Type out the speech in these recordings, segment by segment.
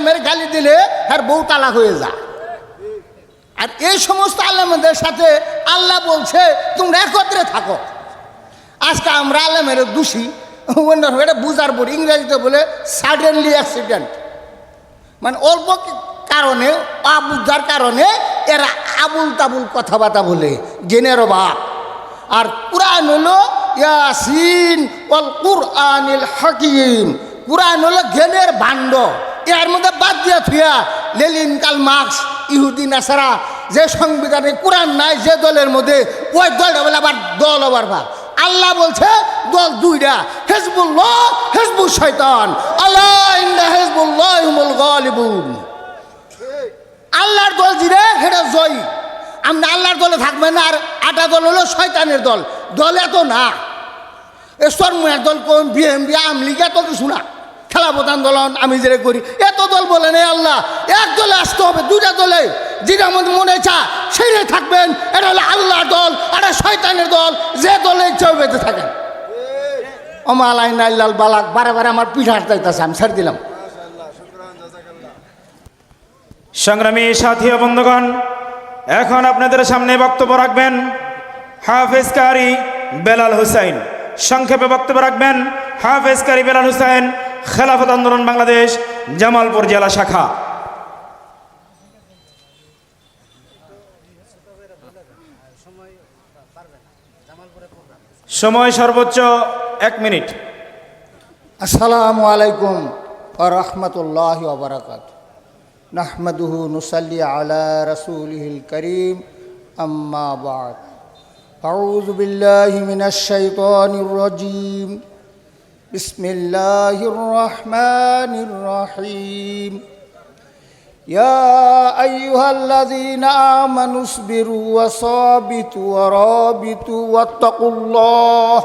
আলেমের গালি দিলে আর বউ তালাক হয়ে যা আর এই সমস্ত আলেমদের সাথে আল্লাহ বলছে, তোমরা একত্রে থাকো। আজকে আমরা আলেমের দোষী। অন্য এটা বুঝার পর ইংরেজিতে বলে সাডেনলি অ্যাক্সিডেন্ট মানে অল্প কারণে, অবুঝার কারণে এরা আবুল তাবুল কথাবার্তা বলে, জেনেরও বাপ। আর কোরআন হলো, ইয়াসিন ওয়াল কুরআনিল হাকিম। কোরআন হলো জ্ঞানের ভাণ্ড। এর মধ্যে বাদ দিয়া থুয়া, লেলিন, কাল মার্কস, ইহুদি, নাসারা, যে সংবিধানে কোরআন নাই, যে দলের মধ্যে, ওই দলটা বলে আবার দল আবার ভাব আল্লাহ বলছে, দল দুইটা, হেজবুল্লাহ, হেজবুল শয়তান। আল্লাহ গালিবুন। আল্লাহর দল জিরে, সেটা জয়ী। আমরা আল্লাহর দলে থাকবেন আর আটা দল হলো শয়তানের দল। দল এত না। এ সরমুয়ার দল কোন বিএমবি আমলিগ এত কিছু না। খেলা প্রধান দল আমি যেটা করি। এত দল বলে নেই আল্লাহ। এক দলে আসতে হবে দুটা দলে। যেটা আমাদের মনে চা সেটাই থাকবেন। এটা হলো আল্লাহর দল আর শয়তানের দল। যে দলে ইচ্ছা বেঁচে থাকেন। বালাক, বারে বারে আমার পিঠা হাঁটতে আমি ছেড়ে দিলাম। সংগ্রামী সাথী বন্ধুগণ, এখন আপনাদের সামনে বক্তব্য রাখবেন হাফেজ কারি বেলাল হুসাইন। সংক্ষেপে বক্তব্য রাখবেন হাফেজ কারি বেলাল হুসাইন খেলাফত আন্দোলন বাংলাদেশ জামালপুর জেলা শাখা সময় সর্বোচ্চ এক মিনিট আসসালামু আলাইকুম রহমতুল্লাহ ওবরাকাত নাহমদুহু নুসাল্লি আলা রসুলহিল করিম আম্মা বাদ أعوذ بالله من الشيطان الرجيم بسم الله الرحمن الرحيم. يا أيها الذين آمنوا اصبروا وصابتوا ورابطوا واتقوا الله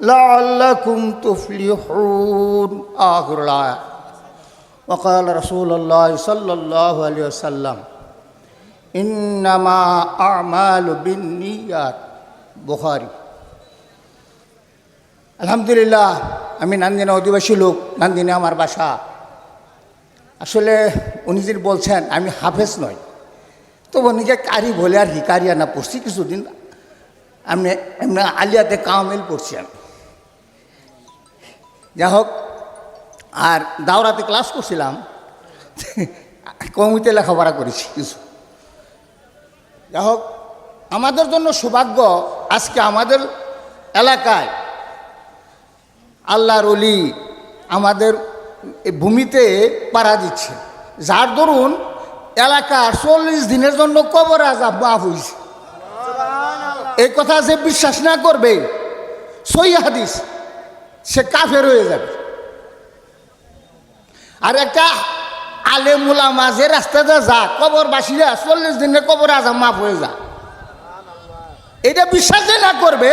لعلكم تفلحون. آخر الآية. وقال رسول الله صلى الله عليه وسلم إنما أعمال بالنيات. بخاري. আলহামদুলিল্লাহ, আমি নান্দিনা অধিবাসী লোক, নান্দিনে আমার বাসা। আসলে উনি যিনি বলছেন, আমি হাফেজ নই। তো উনিকে কারি বলে আর কি কারিয়ানা পড়ছি কিছুদিন। আমি এমনি আলিয়াতে কামেল পড়ছি আমি। যাই হোক, আর দাওরাতে ক্লাস করছিলাম কমিতে লেখাপড়া করেছি কিছু। যাই হোক, আমাদের জন্য সৌভাগ্য আজকে আমাদের এলাকায় আল্লাহর অলি আমাদের ভূমিতে পাড়া দিচ্ছে। যার দরুন এলাকার চল্লিশ দিনের জন্য কবর আজাব মাফ হয়েছে এই কথা যে বিশ্বাস না করবে সই হাদিস সে কাফের হয়ে যাবে। আর একটা আলে মুলা মাঝে রাস্তাতে যা কবর বাসীরা চল্লিশ দিনে কবর আজাব মাফ হয়ে যা এটা বিশ্বাস না করবে